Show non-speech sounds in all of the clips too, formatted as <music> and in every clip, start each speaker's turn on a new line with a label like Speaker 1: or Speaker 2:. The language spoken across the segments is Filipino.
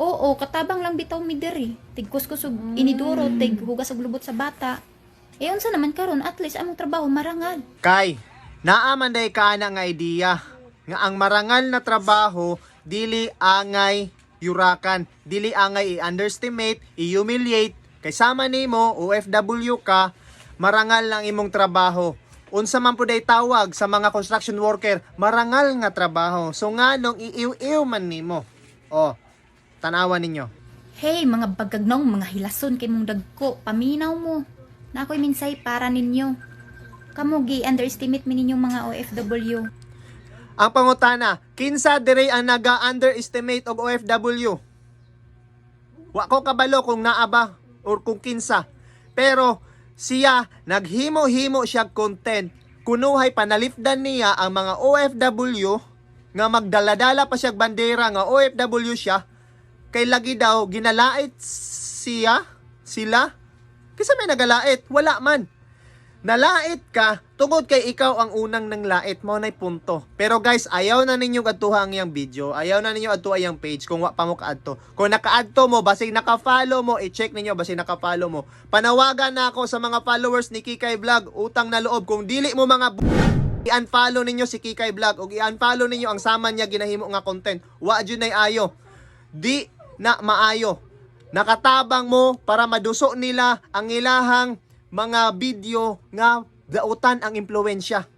Speaker 1: Oo, katabang lang bitaw mi diri. Tigkuskus og iniduro, tig hugas og lubot sa bata. Eh unsa naman karon at least among trabaho marangal.
Speaker 2: Kay, naaman day ka na nga idea nga ang marangal na trabaho dili angay yurakan, dili angay i-underestimate, i-humiliate kay sama nimo OFW ka, marangal lang imong trabaho. Unsa man puday tawag sa mga construction worker, marangal nga trabaho. So nganong iiw-iw man nimo. Oh, tanawan ninyo.
Speaker 1: Hey, mga bagkagnong, mga hilason kay mong dagko, paminaw mo. Na ako'y minsay para ninyo. Kamo gi underestimate mi ninyong mga OFW.
Speaker 2: Ang pangutana, kinsa dire ang naga-underestimate og OFW? Wa ko kabalo kung naa ba or kung kinsa. Pero siya naghimo-himo siya content. Kunuhay panalipdan niya ang mga OFW nga magdaladala pa siya bandera nga OFW siya kay lagi daw ginalait siya sila kisa may nagalait wala man Nalait ka, tungod kay ikaw ang unang nang lait mo nay punto. Pero guys, ayaw na ninyo adtuha ang iyang video, ayaw na ninyo adtuha ang page kung wa pa mo kaadto. Kung nakaadto mo, basig naka-follow mo, i-check ninyo basig naka-follow mo. Panawagan na ako sa mga followers ni Kikay Vlog, utang na loob kung dili mo mga i-unfollow ninyo si Kikay Vlog o i-unfollow ninyo ang sama niya ginahimo nga content. Wa jud nay ayo. Di na maayo. Nakatabang mo para maduso nila ang ilahang mga video nga dautan ang impluensya.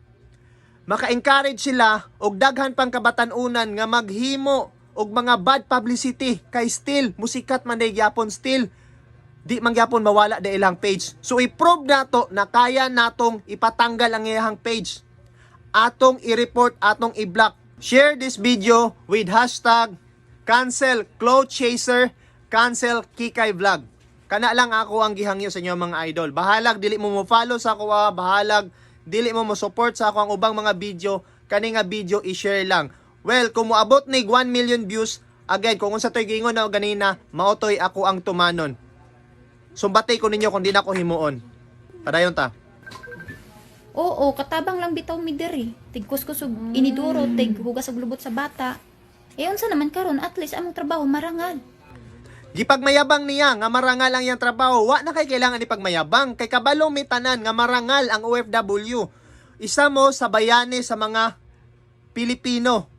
Speaker 2: Maka-encourage sila og daghan pang kabatanunan nga maghimo og mga bad publicity kay still musikat man gyapon still di man gyapon mawala da ilang page. So i-prove nato na kaya natong ipatanggal ang iyang page. Atong i-report, atong i-block. Share this video with hashtag cancel cloud chaser cancel kikay vlog. Kana lang ako ang gihangyo sa inyo mga idol. Bahalag dili mo mo follow sa ako, ah. bahalag dili mo mo support sa ako ang ubang mga video, kani nga video i-share lang. Well, kung moabot ni 1 million views, again, kung unsa toy gingon na ganina, maotoy ako ang tumanon. Sumbatay ko ninyo kung di na ako himuon. Padayon ta.
Speaker 1: Oo, katabang lang bitaw mi diri. Tigkuskus og iniduro, tig hugas og lubot sa bata. Eh unsa naman karon at least among trabaho marangal.
Speaker 2: Gipagmayabang niya nga marangal ang iyang trabaho, wa na kay kailangan ipagmayabang kay kabalo may tanan nga marangal ang OFW. Isa mo sa bayani sa mga Pilipino.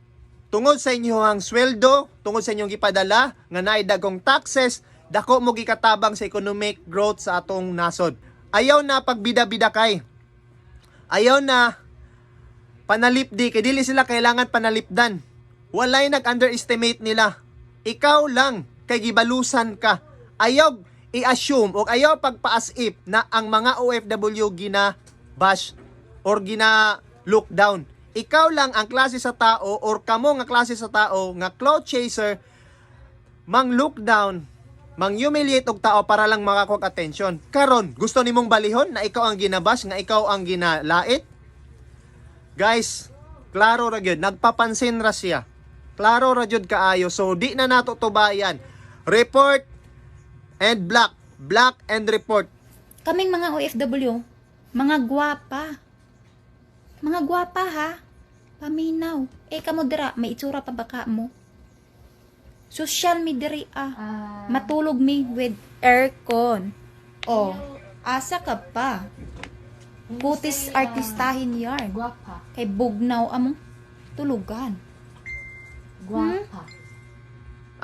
Speaker 2: Tungod sa inyong sweldo, tungod sa inyong gipadala nga naay dagkong taxes, dako mo gikatabang sa economic growth sa atong nasod. Ayaw na pagbida-bida kay. Ayaw na panalipdi kay dili sila kailangan panalipdan. Walay nag-underestimate nila. Ikaw lang kay gibalusan ka. Ayaw i-assume o ayaw pagpaasip na ang mga OFW gina bash or gina look down. Ikaw lang ang klase sa tao or kamo nga klase sa tao nga cloud chaser mang look down mang humiliate og tao para lang makakog attention. Karon, gusto nimong balihon na ikaw ang ginabas, nga ikaw ang ginalait? Guys, klaro ra gyud, nagpapansin ra siya. Klaro ra gyud kaayo. So di na nato tubayan. Report and block. Block and report.
Speaker 1: Kaming mga OFW, mga gwapa. Mga gwapa ha. Paminaw. Eh kamo dira, may itsura pa baka mo. Social mi diri ah. Matulog mi with aircon. Oh, asa ka pa. Kutis artistahin yarn.
Speaker 3: Guapa.
Speaker 1: Kay bugnaw among tulugan.
Speaker 3: Guapa.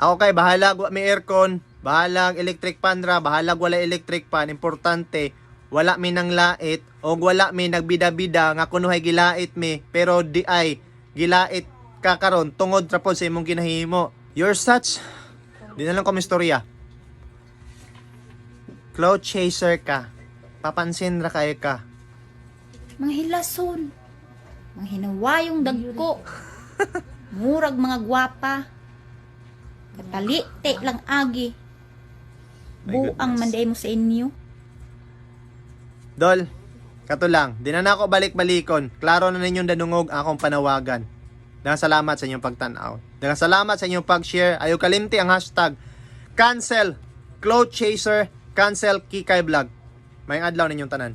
Speaker 2: Ako kay bahalag wa may aircon, bahalag electric fan ra, bahalag wala electric fan, importante wala mi nang lait o wala mi nagbida-bida nga kuno hay gilait mi pero di ay gilait ka karon tungod ra pod sa imong ginahimo. You're such Di na lang ko istorya. Cloud chaser ka. Papansin ra kay ka.
Speaker 1: Mga hilason. Mga hinawayong dagko. <laughs> Murag mga gwapa. Katalite lang agi. Buang manday mo sa inyo.
Speaker 2: Dol, kato lang, di na balik-balikon. Klaro na ninyong danungog akong panawagan. Daghang salamat sa inyong pagtanaw. Daghang salamat sa inyong pag-share. Ayaw kalimti ang hashtag cancel cloud chaser cancel kikay vlog. May adlaw ninyong tanan.